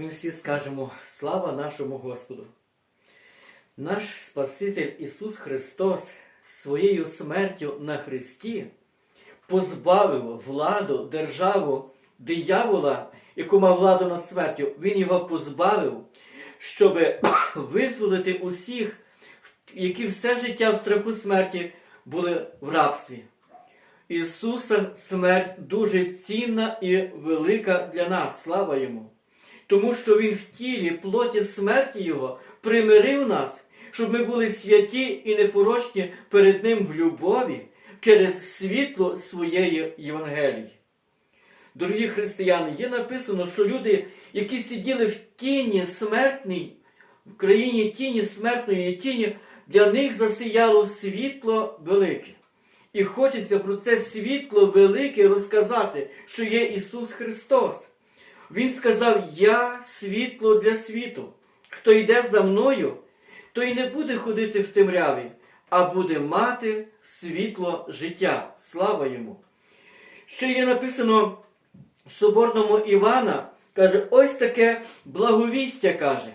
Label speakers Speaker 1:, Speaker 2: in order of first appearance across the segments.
Speaker 1: ми всі скажемо слава нашому Господу. Наш Спаситель Ісус Христос своєю смертю на Христі позбавив владу, державу, диявола, яку мав владу над смертю. Він його позбавив, щоб визволити усіх, які все життя в страху смерті були в рабстві. Ісуса смерть дуже цінна і велика для нас, слава Йому. Тому що Він в тілі, плоті смерті Його примирив нас, щоб ми були святі і непорочні перед Ним в любові через світло своєї Євангелії. Дорогі християни, є написано, що люди, які сиділи в тіні смертній, в країні тіні смертної тіні, для них засіяло світло велике. І хочеться про це світло велике розказати, що є Ісус Христос. Він сказав: Я світло для світу. Хто йде за мною, той не буде ходити в темряві, а буде мати світло життя. Слава йому! Ще є написано в Соборному Івана, каже, ось таке благовістя каже,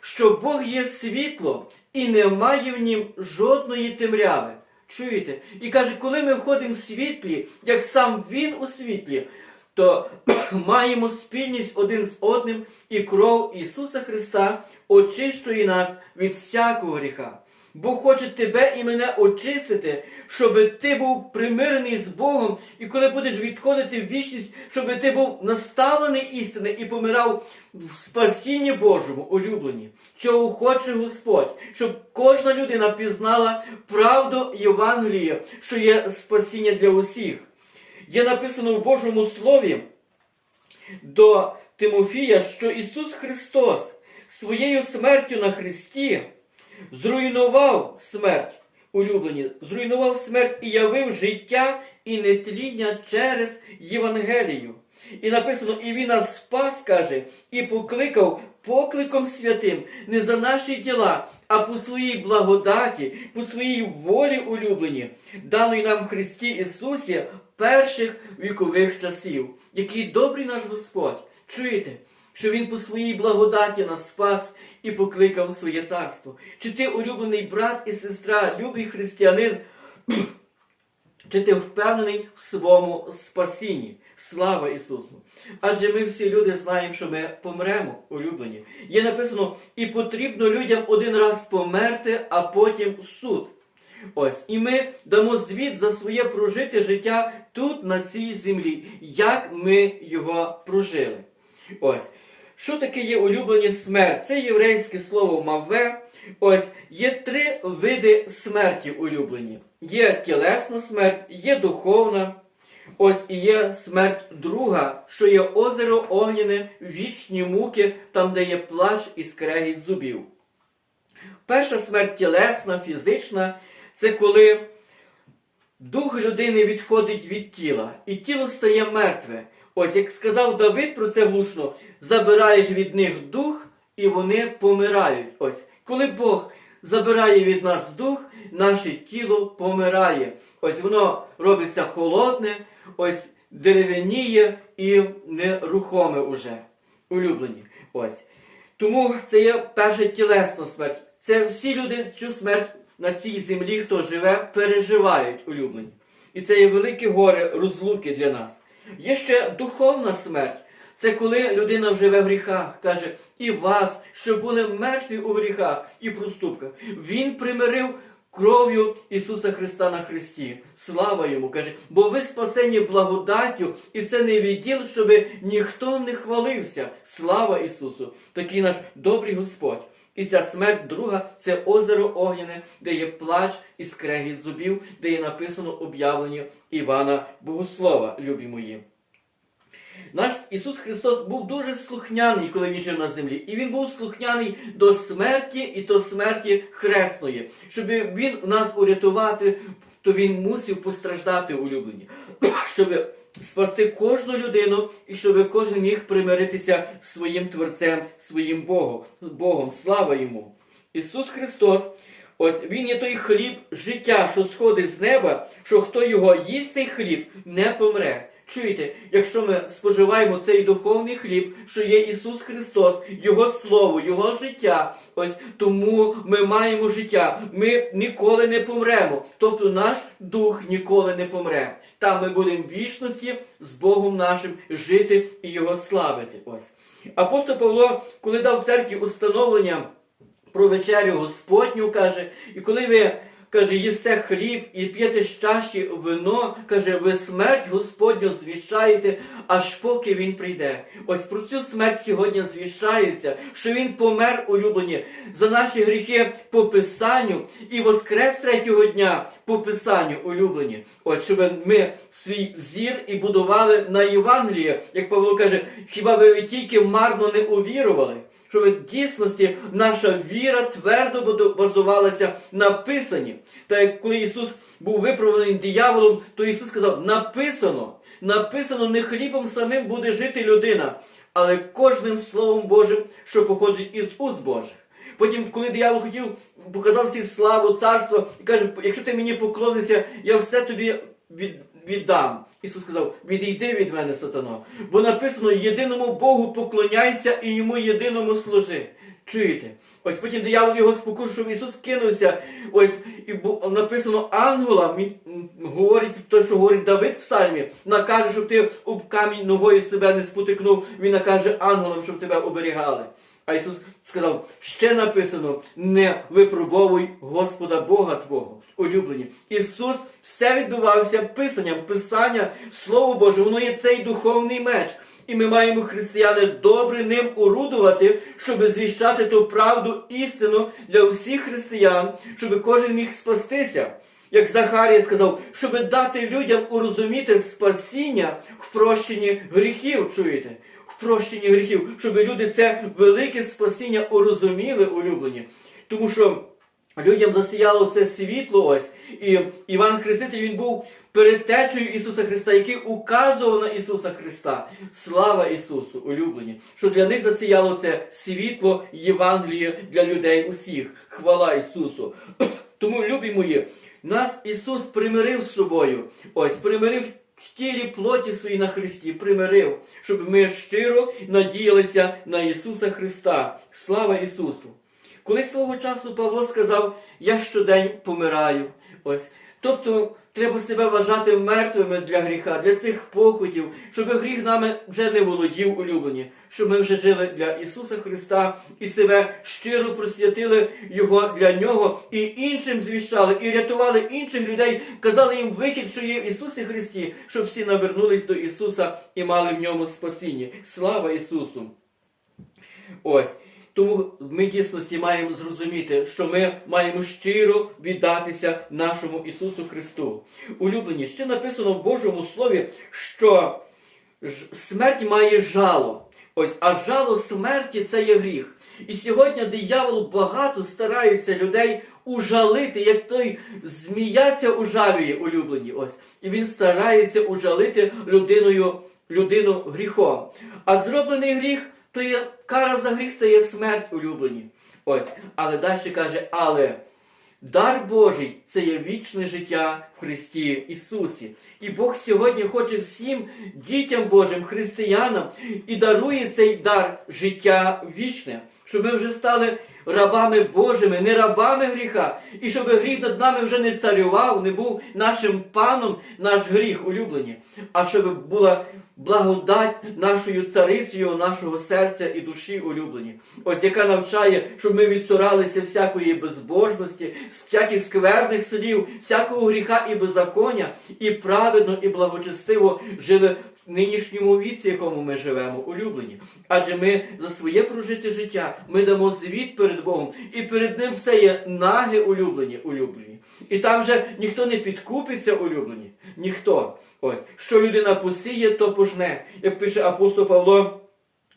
Speaker 1: що Бог є світло і немає в нім жодної темряви. Чуєте? І каже, коли ми входимо в світлі, як сам Він у світлі, то маємо спільність один з одним, і кров Ісуса Христа очищує нас від всякого гріха. Бог хоче тебе і мене очистити, щоб ти був примирений з Богом, і коли будеш відходити в вічність, щоб ти був наставлений істини і помирав в спасінні Божому, улюблені. Цього хоче Господь, щоб кожна людина пізнала правду Євангелія, що є спасіння для усіх. Є написано в Божому Слові до Тимофія, що Ісус Христос своєю смертю на Христі зруйнував смерть, улюблені, зруйнував смерть і явив життя і нетління через Євангелію. І написано, і він нас спас, каже, і покликав покликом святим не за наші діла, а по своїй благодаті, по своїй волі улюблені, даної нам в Христі Ісусі перших вікових часів, який добрий наш Господь. Чуєте? Що Він по своїй благодаті нас спас і покликав своє царство. Чи ти улюблений брат і сестра, любий християнин, чи ти впевнений в своєму спасінні? Слава Ісусу! Адже ми всі люди знаємо, що ми помремо, улюблені. Є написано, і потрібно людям один раз померти, а потім суд. Ось, і ми дамо звіт за своє прожите життя тут, на цій землі, як ми його прожили. Ось. Що таке є улюблені смерть? Це єврейське слово маве. Ось є три види смерті улюблені. Є тілесна смерть, є духовна. Ось і є смерть друга, що є озеро огняне, вічні муки, там, де є плач і скрегіт зубів. Перша смерть тілесна, фізична, це коли дух людини відходить від тіла, і тіло стає мертве. Ось, як сказав Давид про це влучно, забираєш від них дух, і вони помирають. Ось, коли Бог забирає від нас дух, наше тіло помирає. Ось воно робиться холодне, ось дерев'яніє і нерухоме уже. Улюблені. Ось. Тому це є перша тілесна смерть. Це всі люди цю смерть на цій землі, хто живе, переживають улюблені. І це є велике горе розлуки для нас. Є ще духовна смерть. Це коли людина живе в гріхах, каже, і вас, що були мертві у гріхах і проступках. Він примирив кров'ю Ісуса Христа на Христі. Слава йому, каже, бо ви спасені благодаттю, і це не відділ, щоб ніхто не хвалився. Слава Ісусу! Такий наш добрий Господь. І ця смерть друга це озеро Огняне, де є плач і скрегіт зубів, де є написано об'явлення Івана Богослова, любі мої. Наш Ісус Христос був дуже слухняний, коли він жив на землі. І Він був слухняний до смерті і до смерті хресної. Щоб Він нас урятувати, то Він мусив постраждати улюблені. Щоб спасти кожну людину і щоб кожен міг примиритися з своїм Творцем, своїм Богом. Богом. Слава йому! Ісус Христос. Ось Він є той хліб життя, що сходить з неба, що хто його їсть цей хліб, не помре. Чуєте, якщо ми споживаємо цей духовний хліб, що є Ісус Христос, Його Слово, Його життя, ось тому ми маємо життя. Ми ніколи не помремо. Тобто наш дух ніколи не помре. Там ми будемо в вічності з Богом нашим жити і Його славити. Ось. Апостол Павло, коли дав церкві установлення про вечерю Господню, каже, і коли ви каже, їсте хліб і п'єте з чаші вино, каже, ви смерть Господню звіщаєте, аж поки він прийде. Ось про цю смерть сьогодні звіщається, що він помер улюблені за наші гріхи по Писанню і воскрес третього дня по Писанню улюблені. Ось щоб ми свій зір і будували на Євангеліє, як Павло каже, хіба ви тільки марно не увірували? Що в дійсності наша віра твердо базувалася на писанні. Та як коли Ісус був виправлений дияволом, то Ісус сказав: написано, написано, не хлібом самим буде жити людина, але кожним Словом Божим, що походить із уст Божих. Потім, коли диявол хотів, показав всі славу, царство, і каже, якщо ти мені поклонишся, я все тобі від, віддам. Ісус сказав, відійди від мене, сатано. Бо написано, єдиному Богу поклоняйся і йому єдиному служи. Чуєте? Ось потім диявол його спокушав, Ісус кинувся. Ось і написано ангела, мі- м, говорить те, що говорить Давид в псальмі, накаже, щоб ти об камінь ногою себе не спотикнув. Він накаже ангелам, щоб тебе оберігали. А Ісус сказав, ще написано: не випробовуй Господа Бога Твого, улюблені. Ісус все відбувався писанням, писання, Слово Боже, воно є цей духовний меч. І ми маємо, християни, добре ним орудувати, щоб звіщати ту правду істину для всіх християн, щоб кожен міг спастися. Як Захарія сказав, щоб дати людям урозуміти спасіння в прощенні гріхів, чуєте? В прощенні гріхів, щоб люди це велике спасіння урозуміли, улюблені. Тому що людям засіяло це світло ось. І Іван Хреститель він був передтечею Ісуса Христа, який указував на Ісуса Христа. Слава Ісусу, улюблені! Що для них засіяло це світло Євангелія для людей усіх. Хвала Ісусу! Тому, любі мої, нас Ісус примирив з собою. Ось, примирив тілі плоті своїй на Христі, примирив, щоб ми щиро надіялися на Ісуса Христа. Слава Ісусу! Коли свого часу Павло сказав, я щодень помираю. Ось. Тобто треба себе вважати мертвими для гріха, для цих похотів, щоб гріх нами вже не володів улюблені, щоб ми вже жили для Ісуса Христа і себе щиро присвятили Його для Нього і іншим звіщали, і рятували інших людей, казали їм вихід, що є в Ісусі Христі, щоб всі навернулись до Ісуса і мали в ньому спасіння. Слава Ісусу! Ось. Тому ми дійсності маємо зрозуміти, що ми маємо щиро віддатися нашому Ісусу Христу. Улюблені, ще написано в Божому Слові, що смерть має жало. Ось, а жало смерті це є гріх. І сьогодні диявол багато старається людей ужалити, як той зміяця ужалює улюблені. Ось. І він старається ужалити людиною, людину гріхом. А зроблений гріх то є кара за гріх це є смерть улюблені. Ось, але далі каже, але дар Божий це є вічне життя в Христі Ісусі. І Бог сьогодні хоче всім дітям Божим, християнам, і дарує цей дар життя вічне, щоб ми вже стали рабами Божими, не рабами гріха, і щоб гріх над нами вже не царював, не був нашим паном, наш гріх улюблені, а щоб була благодать нашою царицею, нашого серця і душі улюблені. Ось яка навчає, щоб ми відсуралися всякої безбожності, всяких скверних слів, всякого гріха і беззаконня, і праведно, і благочестиво жили нинішньому віці, якому ми живемо, улюблені. Адже ми за своє прожите життя ми дамо звіт перед Богом, і перед ним все є наги улюблені, улюблені. І там же ніхто не підкупиться, улюблені. Ніхто. Ось, що людина посіє, то пожне. Як пише апостол Павло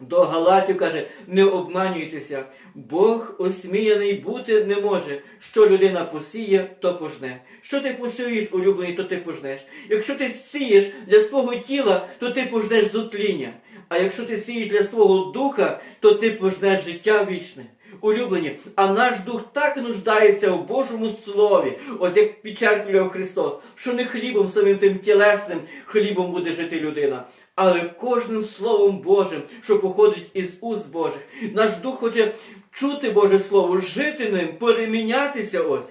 Speaker 1: до Галатів, каже, не обманюйтеся, Бог осміяний бути не може. Що людина посіє, то пожне. Що ти посієш, улюблений, то ти пожнеш. Якщо ти сієш для свого тіла, то ти пожнеш зутління. А якщо ти сієш для свого духа, то ти пожнеш життя вічне. Улюблені, а наш дух так нуждається в Божому Слові, ось як підчеркував Христос, що не хлібом самим тим тілесним хлібом буде жити людина, але кожним Словом Божим, що походить із уст Божих. Наш дух хоче чути Боже Слово, жити ним, перемінятися ось.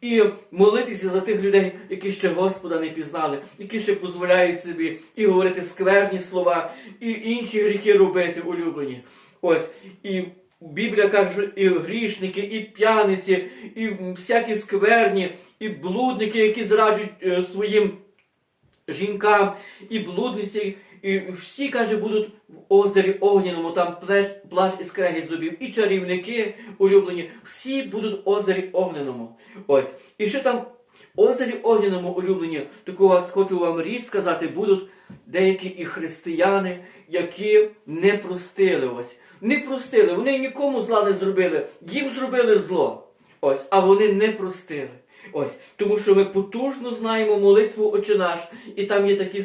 Speaker 1: І молитися за тих людей, які ще Господа не пізнали, які ще дозволяють собі і говорити скверні слова, і інші гріхи робити улюблені. Ось і Біблія каже, і грішники, і п'яниці, і всякі скверні, і блудники, які зраджують е, своїм жінкам, і блудниці, і всі, каже, будуть в озері огняному, там плеш, плащ і скрегіт зубів, і чарівники улюблені, всі будуть в озері огняному. Ось. І що там в озері огняному улюблені, вас хочу вам річ сказати, будуть деякі і християни, які не простили ось. Не простили, вони нікому зла не зробили, їм зробили зло. Ось, а вони не простили. Ось, тому що ми потужно знаємо молитву Отче наш, і там є такі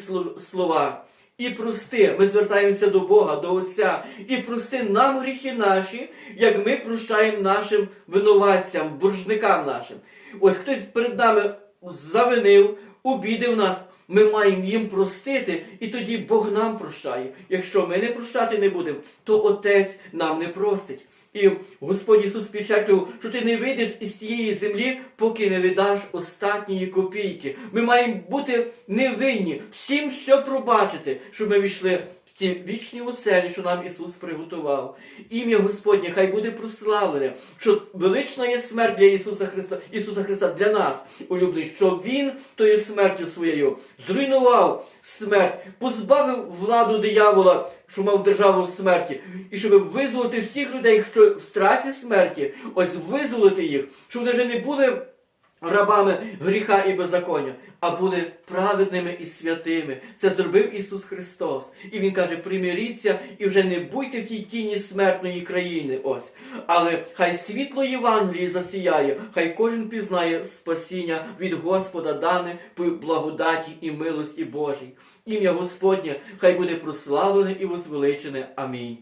Speaker 1: слова. І прости, ми звертаємося до Бога, до Отця, і прости нам гріхи наші, як ми прощаємо нашим винуватцям, боржникам нашим. Ось хтось перед нами завинив, обідив нас. Ми маємо їм простити, і тоді Бог нам прощає. Якщо ми не прощати не будемо, то Отець нам не простить. І Господь Ісус підчеркнув, що ти не вийдеш із цієї землі, поки не віддаш останньої копійки. Ми маємо бути невинні, всім все пробачити, щоб ми війшли ці вічні оселі, що нам Ісус приготував. Ім'я Господнє хай буде прославлене, що велична є смерть для Ісуса Христа, Ісуса Христа для нас, улюблений, що Він тою смертю своєю зруйнував смерть, позбавив владу диявола, що мав державу в смерті, і щоб визволити всіх людей, що в страсі смерті, ось визволити їх, щоб вони вже не були рабами гріха і беззаконня, а були праведними і святими. Це зробив Ісус Христос. І Він каже: примиріться і вже не будьте в тій тіні смертної країни. Ось. Але хай світло Євангелії засіяє, хай кожен пізнає спасіння від Господа дане по благодаті і милості Божій. Ім'я Господнє хай буде прославлене і возвеличене. Амінь.